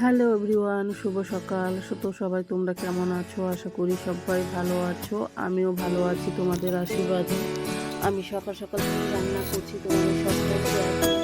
Hello everyone, শুভ সকাল। তো সবাই, তোমরা কেমন আছো? আশা করি সবাই ভালো আছো। আমিও ভালো আছি তোমাদের আশীর্বাদে। আমি সকাল সকাল রান্না করছি, তোমাদের সবটাই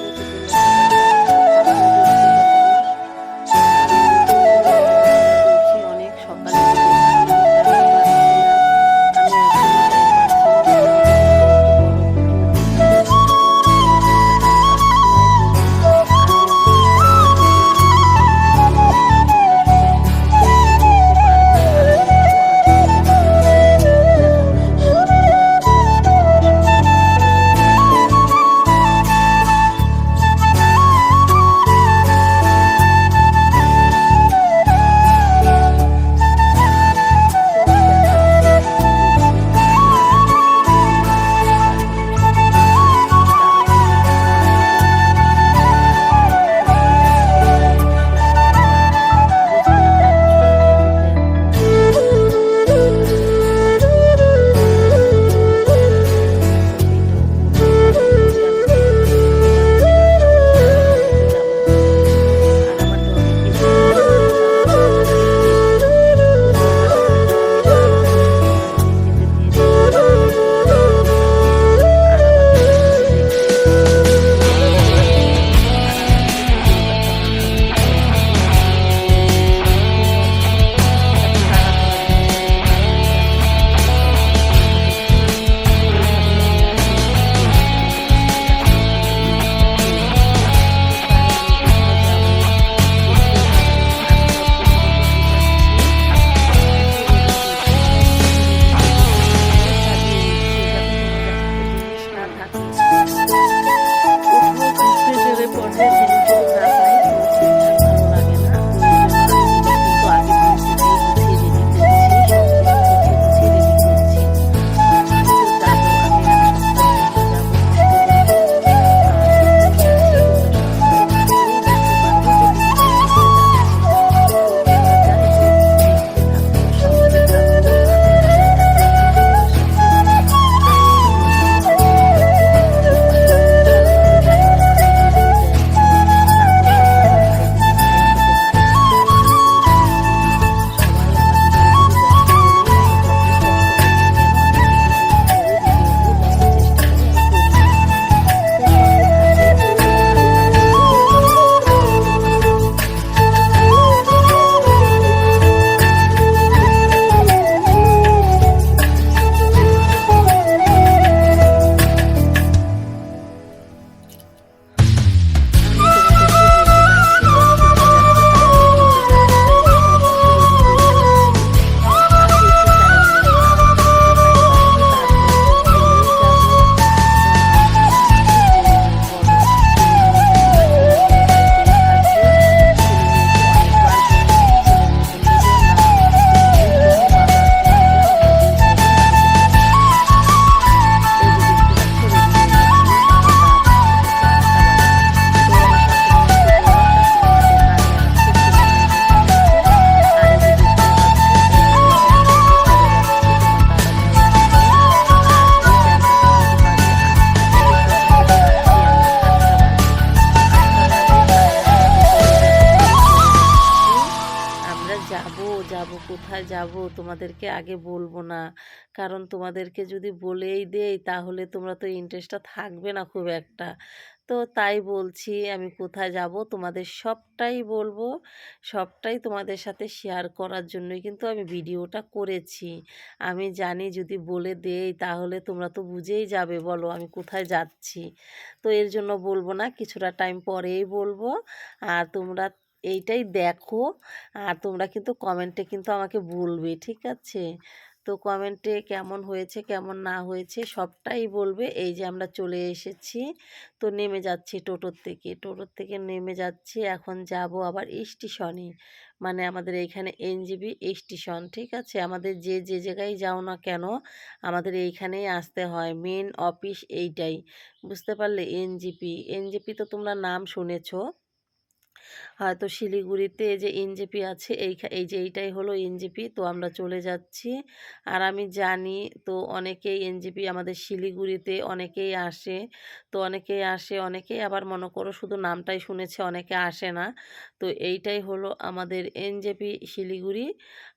তোমাদেরকে আগে বলব না। কারণ তোমাদেরকে যদি বলেই দেই, তাহলে তোমরা তো ইন্টারেস্টটা থাকবে না খুব একটা। তো তাই বলছি, আমি কোথায় যাব? তোমাদের সবটাই বলব। সবটাই তোমাদের সাথে শেয়ার করার জন্যই কিন্তু আমি ভিডিওটা করেছি। আমি জানি যদি বলে দেই, তাহলে তোমরা তো বুঝেই যাবে, বলো আমি কোথায় যাচ্ছি। তো এর জন্য বলব না, কিছুটা টাইম পরেই বলব। আর তোমরা এইটাই দেখো। আর তোমরা কিন্তু কমেন্টে কিন্তু আমাকে বলবে, ঠিক আছে? তো কমেন্টে কেমন হয়েছে, কেমন না হয়েছে সবটাই বলবে। এই যে আমরা চলে এসেছি, তো নেমে যাচ্ছি টোটোর থেকে। টোটোর থেকে নেমে যাচ্ছি, এখন যাব আবার স্টেশনে মানে আমাদের এইখানে এনজিবি স্টেশন ঠিক আছে? আমাদের যে যে জায়গায় যাও না কেন, আমাদের এইখানেই আসতে হয়। মেন অফিস এইটাই। বুঝতে পারলে? এনজিপি এনজিপি তো তোমরা নাম শুনেছো। হয়তো শিলিগুড়িতে যে এনজেপি আছে, এই এই যে এইটাই হলো এনজেপি, তো আমরা চলে যাচ্ছি। আর আমি জানি, তো অনেকেই এনজেপি আমাদের শিলিগুড়িতে অনেকেই আসে, তো অনেকেই আসে, অনেকেই আবার মনে করো শুধু নামটাই শুনেছে, অনেকে আসে না। তো এইটাই হলো আমাদের এনজেপি শিলিগুড়ি।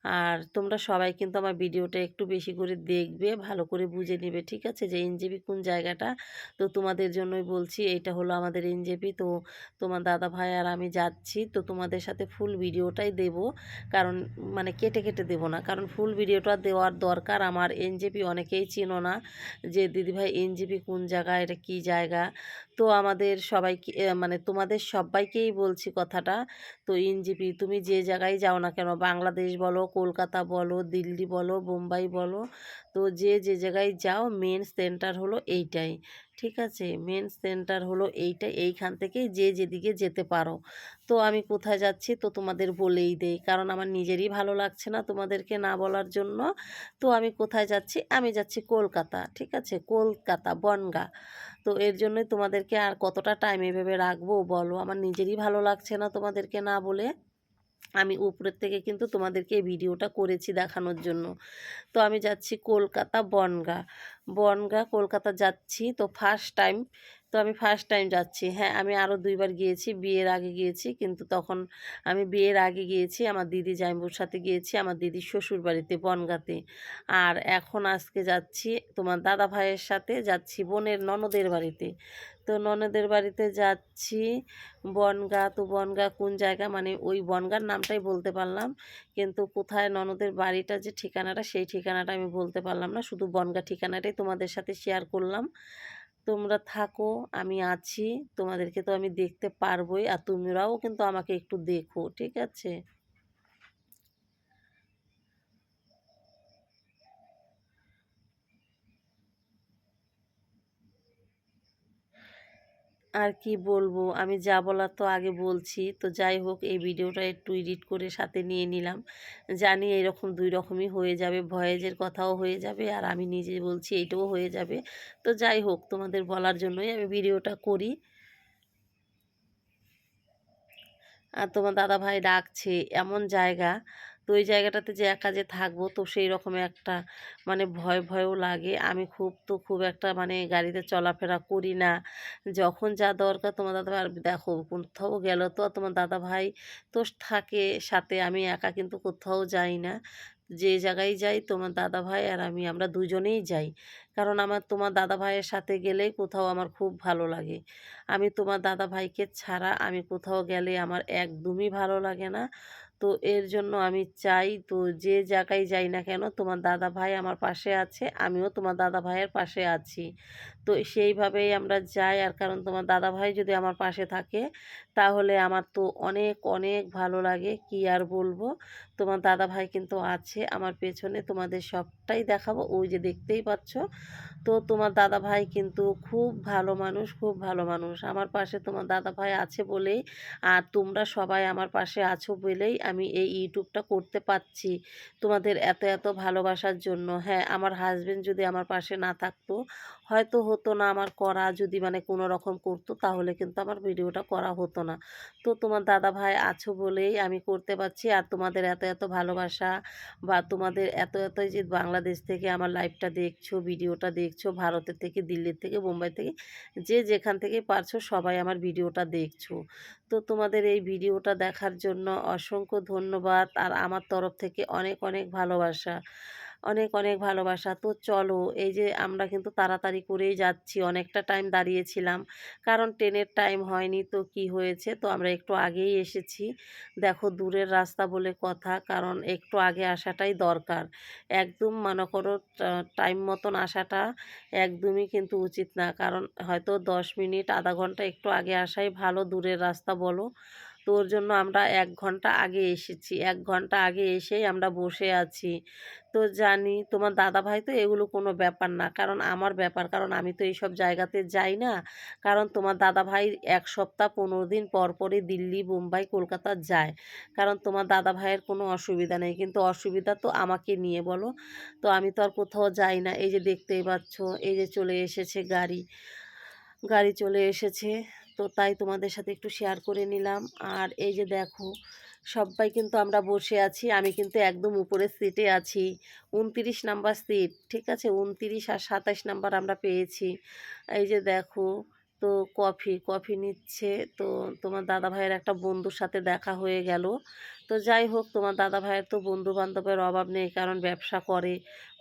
আর তোমরা সবাই কিন্তু আমার ভিডিওটা একটু বেশি করে দেখবে, ভালো করে বুঝে নেবে, ঠিক আছে? যে এনজেপি কোন জায়গাটা? তো তোমাদের জন্যই বলছি, এইটা হলো আমাদের এনজেপি। তো তোমার দাদা ভাই আর আমি যাচ্ছি, তো তোমাদের সাথে ফুল ভিডিওটাই দেব। কারণ মানে কেটে কেটে দেব না। কারণ ফুল ভিডিওটা দেওয়ার দরকার আমার এনজেপি অনেকেই চিনো না যে, দিদিভাই এনজেপি কোন জায়গা এটা কি জায়গা? তো আমাদের সবাইকে মানে তোমাদের সবাইকেই বলছি কথাটা। তো এনজেপি, তুমি যে জায়গায় যাও না কেন, বাংলাদেশ বলো, কলকাতা বলো, দিল্লি বলো, বোম্বাই বলো, তো যে যে জায়গায় যাও মেন সেন্টার হলো এইটাই, ঠিক আছে? মেন সেন্টার হলো এইটা, এইখান থেকেই যে যেদিকে যেতে পারো। তো আমি কোথায় যাচ্ছি তো তোমাদের বলেই দেই, কারণ আমার নিজেরই ভালো লাগছে না তোমাদেরকে না বলার জন্য। তো আমি কোথায় যাচ্ছি? আমি যাচ্ছি কলকাতা, ঠিক আছে? কলকাতা, বনগা। তো এর জন্য তোমাদেরকে আর কতটা টাইম এভাবে রাখব বলো? আমার নিজেরই ভালো লাগছে না তোমাদেরকে না বলে। আমি উপরের থেকে কিন্তু তোমাদেরকে এই ভিডিওটা করেছি দেখানোর জন্য। তো আমি যাচ্ছি কলকাতা বনগা বনগা কলকাতা যাচ্ছি তো ফার্স্ট টাইম তো আমি ফার্স্ট টাইম যাচ্ছি। হ্যাঁ আমি আরও দুইবার গিয়েছি, বিয়ের আগে গিয়েছি। কিন্তু তখন আমি বিয়ের আগে গিয়েছি, আমার দিদি জাইম্বুর সাথে গিয়েছি, আমার দিদির শ্বশুর বাড়িতে বনগাতে। আর এখন আজকে যাচ্ছি তোমার দাদা ভাইয়ের সাথে, যাচ্ছি বোনের ননদের বাড়িতে। তো ননদের বাড়িতে যাচ্ছি, বনগা, তো বনগা কোন জায়গা? মানে ওই বনগার নামটাই বলতে পারলাম। কিন্তু কোথায় ননদের বাড়িটা, যে ঠিকানাটা, সেই ঠিকানাটা আমি বলতে পারলাম না। শুধু বনগা ঠিকানাটাই তোমাদের সাথে শেয়ার করলাম। তোমরা থাকো, আমি আছি। তোমাদেরকে তো আমি দেখতে পারবোই, আর তোমরাও কিন্তু আমাকে একটু দেখো, ঠিক আছে? আর কি বলব? আমি যা বলার তো আগে বলছি। তো যাই হোক, এই ভিডিওটা একটু এডিট করে সাথে নিয়ে নিলাম। জানি এরকম দুই রকমই হয়ে যাবে। ভয়েজের কথাও হয়ে যাবে আর আমি নিজে বলছি এইটাও হয়ে যাবে। তো যাই হোক, তোমাদের বলার জন্যই আমি ভিডিওটা করি। আর তোমার দাদা ভাই ডাকছে, এমন জায়গা। তো ওই জায়গাটাতে যে একা যে থাকব, তো সেই রকম একটা মানে ভয়, ভয়ও লাগে। আমি খুব, তো খুব একটা মানে গাড়িতে চলাফেরা করি না। যখন যা দরকার তোমার দাদা ভাই দেখো কোথাও গেল তো তোমার দাদা ভাই তো থাকে, সাথে আমি একা কিন্তু কোথাও যাই না। যে জায়গায় যাই তোমার দাদা ভাই আর আমি, আমরা দুজনেই যাই। কারণ আমার তোমার দাদা ভাইয়ের সাথে গেলেই কোথাও আমার খুব ভালো লাগে। আমি তোমার দাদা ভাইকে ছাড়া আমি কোথাও গেলে আমার একদমই ভালো লাগে না। তো এর জন্য আমি চাই তো যে জায়গায় যাই না কেন তোমার দাদা ভাই আমার পাশে আছে, আমিও তোমার দাদা ভাইয়ের পাশে আছি। তো সেইভাবেই আমরা যাই। আর কারণ তোমার দাদা ভাই যদি আমার পাশে থাকে তাহলে আমার তো অনেক অনেক ভালো লাগে। কি আর বলব? তোমার দাদা ভাই কিন্তু আছে আমার পেছনে, তোমাদের সবটাই দেখাবো। ওই যে দেখতেই পাচ্ছ। তো তোমার দাদা ভাই কিন্তু খুব ভালো মানুষ, খুব ভালো মানুষ। আমার পাশে তোমার দাদা ভাই আছে বলেই আর তোমরা সবাই আমার পাশে আছো বলেই আমি এই ইউটিউবটা করতে পারছি তোমাদের এত এত ভালোবাসার জন্য। হ্যাঁ আমার হাজবেন্ড যদি আমার পাশে না থাকতো হয়তো হতো না আমার করা যদি মানে কোনো রকম করতো তাহলে কিন্তু আমার ভিডিওটা করা হতো না। তো তোমার দাদা ভাই আছো বলেই আমি করতে পারছি। আর তোমাদের এত এত ভালোবাসা বা তোমাদের এত এত যে বাংলাদেশ থেকে আমার লাইভটা দেখছ, ভিডিওটা দেখছ, ভারতের থেকে, দিল্লির থেকে মুম্বাই থেকে, যে যেখান থেকে পারছ সবাই আমার ভিডিওটা দেখছ। তো তোমাদের এই ভিডিওটা দেখার জন্য অসংখ্য ধন্যবাদ। আর আমার তরফ থেকে অনেক অনেক ভালোবাসা। অনেক অনেক ভালোবাসা। তো চলো, এই যে আমরা কিন্তু তাড়াতাড়ি করেই যাচ্ছি, অনেকটা টাইম দাঁড়িয়েছিলাম। কারণ ট্রেনের টাইম হয়নি, তো কি হয়েছে? তো আমরা একটু আগেই এসেছি। দেখো, দূরের রাস্তা বলে কথা, কারণ একটু আগে আসাটাই দরকার। একদম মনে করো টাইম মতন আসাটা একদমই কিন্তু উচিত না। কারণ হয়তো দশ মিনিট, আধা ঘণ্টা একটু আগে আসাই ভালো, দূরের রাস্তা বলো। তো ওর জন্য আমরা এক ঘণ্টা আগে এসেছি। এক ঘণ্টা আগে এসেই আমরা বসে আছি। তো জানি তোমার দাদা ভাই তো এগুলো কোনো ব্যাপার না। কারণ আমার ব্যাপার, কারণ আমি তো এইসব জায়গাতে যাই না। কারণ তোমার দাদা ভাই এক সপ্তাহ পনেরো দিন পর পরই দিল্লি, মুম্বাই, কলকাতা যায়। কারণ তোমার দাদা ভাইয়ের কোনো অসুবিধা নেই। কিন্তু অসুবিধা তো আমাকে নিয়ে বলো। তো আমি তো আর কোথাও যাই না। এই যে দেখতেই পাচ্ছ, এই যে চলে এসেছে গাড়ি। গাড়ি চলে এসেছে। তো তাই তোমাদের সাথে একটু শেয়ার করে নিলাম। আর এই যে দেখো, সবাই কিন্তু আমরা বসে আছি। আমি কিন্তু একদম উপরের সিটে আছি। উনতিরিশ নাম্বার সিট ঠিক আছে? উনতিরিশ আর সাতাশ নাম্বার আমরা পেয়েছি। এই যে দেখো তো কফি কফি নিচ্ছে। তো তোমার দাদা ভাইয়ের একটা বন্ধুর সাথে দেখা হয়ে গেল। তো যাই হোক, তোমার দাদা ভাইয়ের তো বন্ধু বান্ধবের অভাব নেই, কারণ ব্যবসা করে।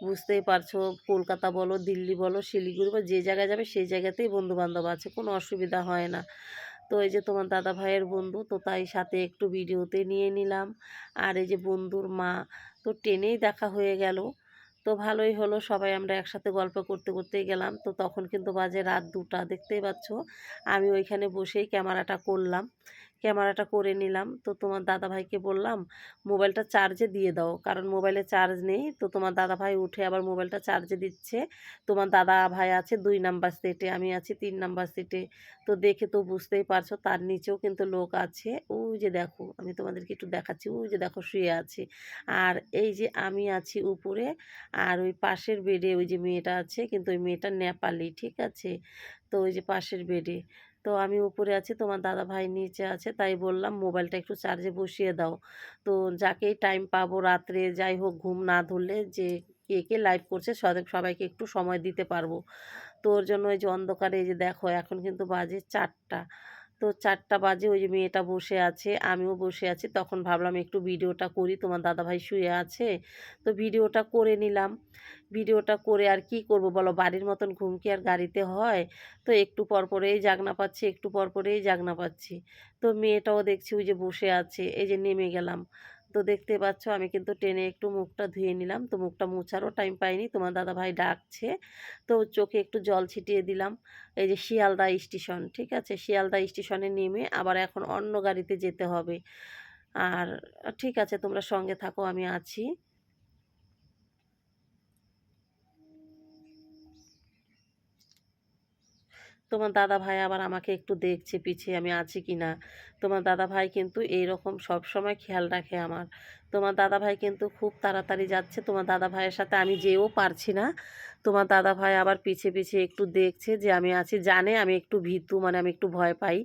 বুঝতেই পারছ, কলকাতা বলো, দিল্লি বলো, শিলিগুড়ি বা যে জায়গায় যাবে সেই জায়গাতেই বন্ধু বান্ধব আছে, কোনো অসুবিধা হয় না। তো এই যে তোমার দাদা ভাইয়ের বন্ধু, তো তাই সাথে একটু ভিডিওতে নিয়ে নিলাম। আর এই যে বন্ধুর মা, তো ট্রেনেই দেখা হয়ে গেল। তো ভালোই হলো সবাই আমরা একসাথে গল্প করতে, করতেই গেলাম। তো তখন কিন্তু বাজে রাত দুটা, দেখতেই পাচ্ছ? আমি ওইখানে বসেই ক্যামেরাটা করলাম। ক্যামেরাটা করে নিলাম। তো তোমার দাদা ভাইকে বললাম, মোবাইলটা চার্জে দিয়ে দাও। কারণ মোবাইলে চার্জ নেই। তো তোমার দাদা ভাই উঠে আবার মোবাইলটা চার্জে দিচ্ছে। তোমার দাদা ভাই আছে দুই নাম্বার সিটে আমি আছি তিন নাম্বার সিটে তো দেখে তো বুঝতেই পারছ, তার নিচেও কিন্তু লোক আছে। ওই যে দেখো, আমি তোমাদেরকে একটু দেখাচ্ছি। ওই যে দেখো, শুয়ে আছে। আর এই যে আমি আছি উপরে, আর ওই পাশের বেডে ওই যে মেয়েটা আছে, কিন্তু ওই মেয়েটা নেপালি, ঠিক আছে? তো ওই যে পাশের বেডে তো আমি উপরে আছি, তোমার দাদা ভাই নিচে আছে, তাই বললাম মোবাইলটা একটু চার্জে বসিয়ে দাও। তো যাকেই টাইম পাবো রাত্রে, যাই হোক ঘুম না ধরলে যে কে কে লাইভ করছে সবাই সবাইকে একটু সময় দিতে পারব। তোর জন্য ওই যে অন্ধকারে এই যে দেখো, এখন কিন্তু বাজে চারটা। তো চারটা বাজে ওই যে মেয়েটা বসে আছে, আমিও বসে আছি। তখন ভাবলাম একটু ভিডিওটা করি, তোমার দাদাভাই শুয়ে আছে। তো ভিডিওটা করে নিলাম। ভিডিওটা করে আর কি করব বলো? বাড়ির মতন ঘুম কি আর গাড়িতে হয়? তো একটু পর পরেই জাগনা পাচ্ছি, একটু পর পরেই জাগনা পাচ্ছি। তো মেয়েটাও দেখছি ওই যে বসে আছে, এই যে নেমে গেলাম। তো দেখতে পাচ্ছ আমি কিন্তু টেনে একটু মুখটা ধুয়ে নিলাম। তো মুখটা মোছারও টাইম পাইনি। তোমার দাদা ভাই ডাকছে। তো চোখে একটু জল ছিটিয়ে দিলাম। এই যে শিয়ালদা স্টেশন, ঠিক আছে? শিয়ালদা স্টেশনে নেমে আবার এখন অন্য গাড়িতে যেতে হবে। আর ঠিক আছে, তোমরা সঙ্গে থাকো, আমি আছি। তোমার দাদা ভাই আবার আমাকে একটু দেখছে, পিছিয়ে আমি আছি কি না? তোমার দাদা ভাই কিন্তু এইরকম সব সময় খেয়াল রাখে আমার। তোমার দাদা ভাই কিন্তু খুব তাড়াতাড়ি যাচ্ছে, তোমার দাদা ভাইয়ের সাথে আমি যেও পারছি না। তোমার দাদা ভাই আবার পিছিয়ে পিছিয়ে একটু দেখছে যে আমি আছি, জানে আমি একটু ভীতু মানে আমি একটু ভয় পাই,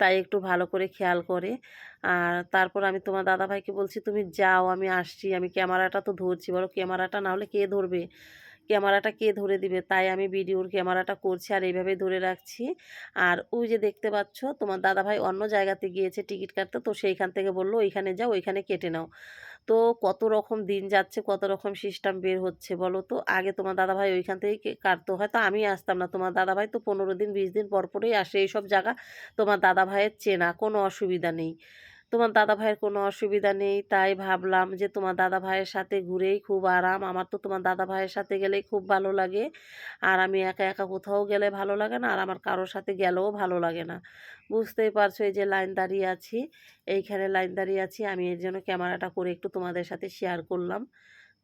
তাই একটু ভালো করে খেয়াল করে। আর তারপর আমি তোমার দাদা ভাইকে বলছি, তুমি যাও, আমি আসছি, আমি ক্যামেরাটা তো ধরছি, বলো ক্যামেরাটা না হলে কে ধরবে? ক্যামেরাটা কে ধরে দিবে? তাই আমি ভিডিওর ক্যামেরাটা করছি আর এইভাবে ধরে রাখছি। আর ওই যে দেখতে পাচ্ছ, তোমার দাদাভাই অন্য জায়গাতে গিয়েছে টিকিট কাটতে, তো সেইখান থেকে বলল, ওইখানে যাও, ওইখানে কেটে নাও। তো কত রকম দিন যাচ্ছে, কত রকম সিস্টেম বের হচ্ছে বলো তো? আগে তোমার দাদাভাই ওইখান থেকে কাটতো, হয়তো আমি আসতাম না। তোমার দাদাভাই তো পনেরো দিন, বিশ দিন পর পরেই আসে। এইসব জায়গা তোমার দাদাভাইয়ের চেনা, কোনো অসুবিধা নেই। তোমার দাদা ভাইয়ের কোনো অসুবিধা নেই, তাই ভাবলাম যে তোমার দাদা ভাইয়ের সাথে ঘুরেই খুব আরাম। আমার তো তোমার দাদা ভাইয়ের সাথে গেলেই খুব ভালো লাগে। আর আমি একা একা কোথাও গেলে ভালো লাগে না, আর আমার কারোর সাথে গেলেও ভালো লাগে না। বুঝতেই পারছ, এই যে লাইন দাঁড়িয়ে আছি, এইখানে লাইন দাঁড়িয়ে আছি, আমি এর জন্য ক্যামেরাটা করে একটু তোমাদের সাথে শেয়ার করলাম।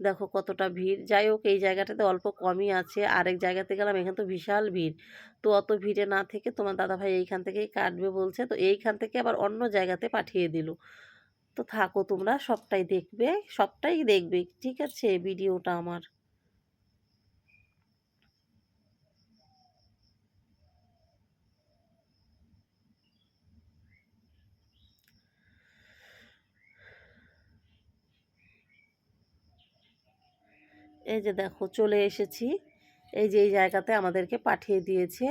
দেখো কতটা ভিড়। যাই হোক, এই জায়গাটাতে অল্প কমই আছে। আরেক জায়গাতে গেলাম, এখানে তো বিশাল ভিড়। তো অত ভিড়ে না থেকে তোমার দাদাভাই এইখান থেকেই কাটবে বলছে। তো এইখান থেকে আবার অন্য জায়গাতে পাঠিয়ে দিল। তো থাকো তোমরা, সবটাই দেখবে সবটাই দেখবে। ঠিক আছে, ভিডিওটা আমার। এই যে দেখো চলে এসেছি। এই যে এই জায়গাতে আমাদেরকে পাঠিয়ে দিয়েছে।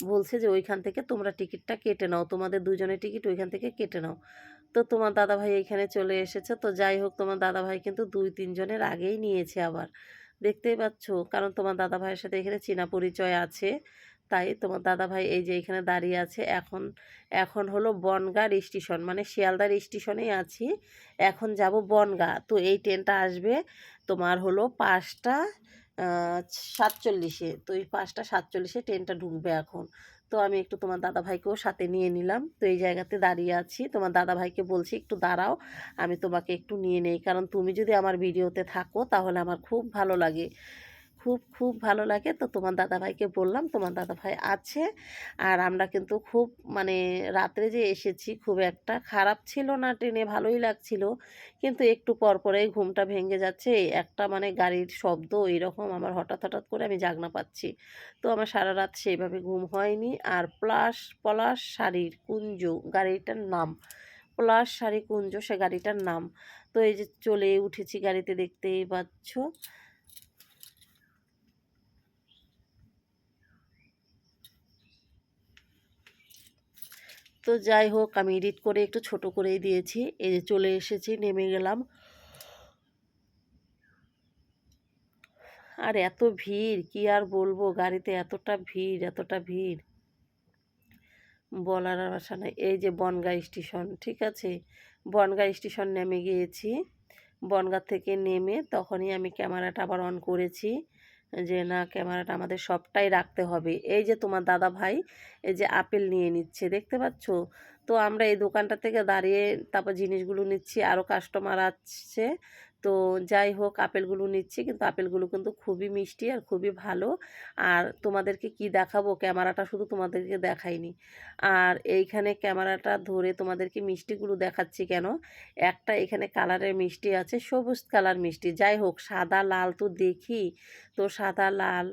বলছে যে ওইখান থেকে তোমরা টিকিটটা কেটে নাও। তোমাদের দুজনের টিকিট ওইখান থেকে কেটে নাও। তো তোমার দাদাভাই এইখানে চলে এসেছে। তো যাই হোক, তোমার দাদাভাই কিন্তু দুই তিনজনের আগেই নিয়েছে আবার। দেখতেই পাচ্ছ? কারণ তোমার দাদাভাইয়ের সাথে এখানে চীনা পরিচয় আছে। তাই তোমার দাদাভাই এই যে এখানে দাঁড়িয়ে আছে, এখন এখন হলো বনগাঁর স্টেশন মানে শিয়ালদার স্টেশনেই আছি, এখন যাব বনগাঁ। তো এই ট্রেনটা আসবে তোমার হলো পাঁচটা সাতচল্লিশে, তো এই পাঁচটা সাতচল্লিশে ট্রেনটা ঢুকবে এখন। তো আমি একটু তোমার দাদাভাইকেও সাথে নিয়ে নিলাম। তো এই জায়গাতে দাঁড়িয়ে আছি। তোমার দাদাভাইকে বলছি, একটু দাঁড়াও, আমি তোমাকে একটু নিয়ে নেই। কারণ তুমি যদি আমার ভিডিওতে থাকো, তাহলে আমার খুব ভালো লাগে। খুব খুব ভালো লাগে। তো তোমার দাদাভাইকে বললাম, তোমার দাদাভাই আছে। আর আমরা কিন্তু খুব মানে রাত্রে যে এসেছি খুব একটা খারাপ ছিল না, ট্রেনে ভালোই লাগছিল। কিন্তু একটু পর পরেই ঘুমটা ভেঙে যাচ্ছে একটা মানে গাড়ির শব্দ এরকম আমার হঠাৎ হঠাৎ করে আমি জাগনা পাচ্ছি। তো আমার সারা রাত সেইভাবে ঘুম হয়নি। আর প্লাস পলাশ শাড়ির কুঞ্জ গাড়িটার নাম, পলাশ শাড়ি কুঞ্জ সে গাড়িটার নাম। তো এই যে চলে উঠেছি গাড়িতে দেখতেই পাচ্ছ। তো যাই হোক, আমি এডিট করে একটু ছোট করেই দিয়েছি। এই যে চলে এসেছি, নেমে গেলাম। আর এত ভিড়, কি আর বলব? গাড়িতে এতটা ভিড় এতটা ভিড়। বলার ভাষা নাই। এই যে বনগাঁ স্টেশন, ঠিক আছে? বনগাঁ স্টেশন নেমে গিয়েছি। বনগাঁ থেকে নেমে তখনই আমি ক্যামেরাটা আবার অন করেছি। যে, না, ক্যামেরাটা আমাদের সবটাই রাখতে হবে। এই যে, তোমার দাদা ভাই এই যে, আপেল নিয়ে নিচ্ছে, দেখতে পাচ্ছ? তো আমরা এই দোকানটা থেকে দাঁড়িয়ে তারপর জিনিসগুলো নিচ্ছি আরও কাস্টমার আসছে। তো যাই হোক, আপেলগুলো নিচ্ছি। কিন্তু আপেলগুলো কিন্তু খুবই মিষ্টি আর খুবই ভালো। আর তোমাদেরকে কি দেখাবো? ক্যামেরাটা শুধু তোমাদেরকে দেখাইনি। আর এইখানে ক্যামেরাটা ধরে তোমাদেরকে মিষ্টিগুলো দেখাচ্ছি কেন? একটা এখানে কালারের মিষ্টি আছে, সবুজ কালার মিষ্টি। যাই হোক, সাদা লাল তো দেখি। তো সাদা লাল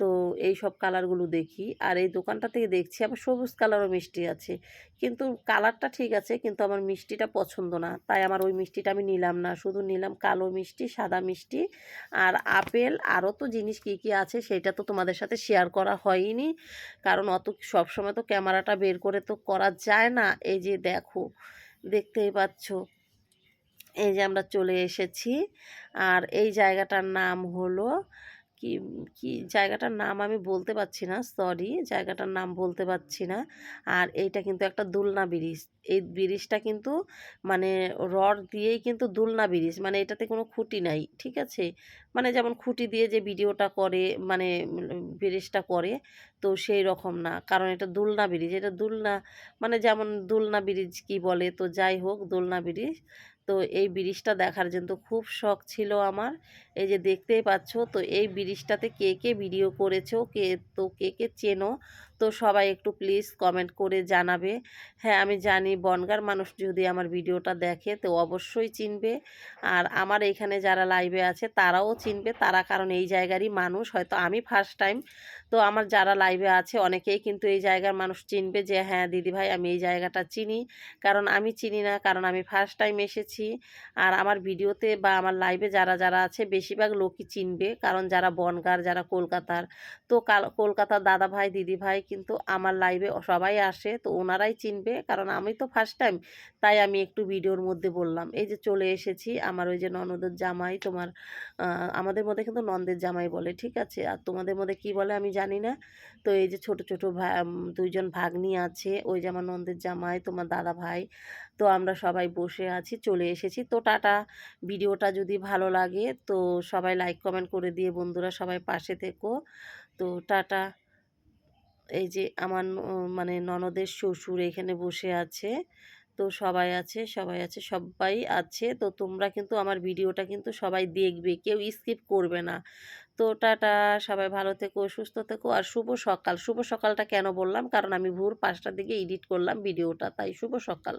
তো এই সব কালারগুলো দেখি। আর এই দোকানটা থেকে দেখছি আবার সবুজ কালারও মিষ্টি আছে। কিন্তু কালারটা ঠিক আছে, কিন্তু আমার মিষ্টিটা পছন্দ না। তাই আমার ওই মিষ্টিটা আমি নিলাম না। শুধু নিলাম কালো মিষ্টি, সাদা মিষ্টি আর আপেল। আরও তো জিনিস কী কী আছে সেটা তো তোমাদের সাথে শেয়ার করা হয়নি। কারণ অত সবসময় তো ক্যামেরাটা বের করে তো করা যায় না। এই যে দেখো, দেখতেই পাচ্ছ। এই যে আমরা চলে এসেছি। আর এই জায়গাটার নাম হলো কি কি জায়গাটার নাম আমি বলতে পারছি না সরি জায়গাটার নাম বলতে পারছি না। আর এইটা কিন্তু একটা দুলনা ব্রিজ, এই ব্রিজটা কিন্তু মানে রড দিয়েই কিন্তু দুলনা ব্রিজ মানে এটাতে কোনো খুঁটি নাই, ঠিক আছে? মানে যেমন খুঁটি দিয়ে যে ভিডিওটা করে মানে ব্রিজটা করে, তো সেই রকম না, কারণ এটা দুলনা ব্রিজ, এটা দুলনা মানে যেমন দুলনা ব্রিজ কি বলে, তো যাই হোক, দোলনা ব্রিজ। তো এই ব্রিজটা দেখার জন্য খুব শখ ছিল আমার। এই যে দেখতেই পাচ্ছ, তো এই ব্রিজটাতে কে কে ভিডিও করেছ, কে, তো কে কে চেনো তো সবাই একটু প্লিজ কমেন্ট করে জানাবে। হ্যাঁ আমি জানি বনগার মানুষ যদি আমার ভিডিওটা দেখে তো অবশ্যই চিনবে। আর আমার এখানে যারা লাইভে আছে তারাও চিনবে, তারা কারণ এই জায়গারই মানুষ, হয়তো আমি ফার্স্ট টাইম তো আমার যারা লাইভে আছে অনেকেই কিন্তু এই জায়গার মানুষ চিনবে যে হ্যাঁ দিদিভাই, আমি এই জায়গাটা চিনি। কারণ আমি চিনি না, কারণ আমি ফার্স্ট টাইম এসেছি। আর আমার ভিডিওতে বা আমার লাইভে যারা যারা আছে বেশিরভাগ লোকই চিনবে। কারণ যারা বনগার, যারা কলকাতার, তো কলকাতার দাদা ভাই দিদি ভাই কিন্তু আমার লাইভে সবাই আসে, তো ওনারাই চিনবে। কারণ আমি তো ফার্স্ট টাইম তাই আমি একটু ভিডিওর মধ্যে বললাম। এই যে চলে এসেছি, আমার ওই যে ননদের জামাই, তোমার আমাদের মধ্যে কিন্তু নন্দের জামাই বলে, ঠিক আছে? আর তোমাদের মধ্যে কি বলে আমি জানি না। তো এই যে ছোট ছোট দুইজন ভাগ্নি আছে, ওই যে আমার নন্দের জামাই, তোমার দাদা ভাই, তো আমরা সবাই বসে আছি, চলে এসেছি। তো টাটা ভিডিওটা যদি ভালো লাগে, তো সবাই লাইক কমেন্ট করে দিয়ে বন্ধুরা সবাই পাশে থেকো। তো টাটা। এই যে আমার মানে ননদের শ্বশুর এখানে বসে আছে। তো সবাই আছে সবাই আছে সবাই আছে। তো তোমরা কিন্তু আমার ভিডিওটা কিন্তু সবাই দেখবে, কেউ স্কিপ করবে না। তো টাটা, সবাই ভালো থেকো, সুস্থ থেকো আর শুভ সকাল। শুভ সকালটা কেন বললাম? কারণ আমি ভোর পাঁচটার দিকে এডিট করলাম ভিডিওটা, তাই শুভ সকাল।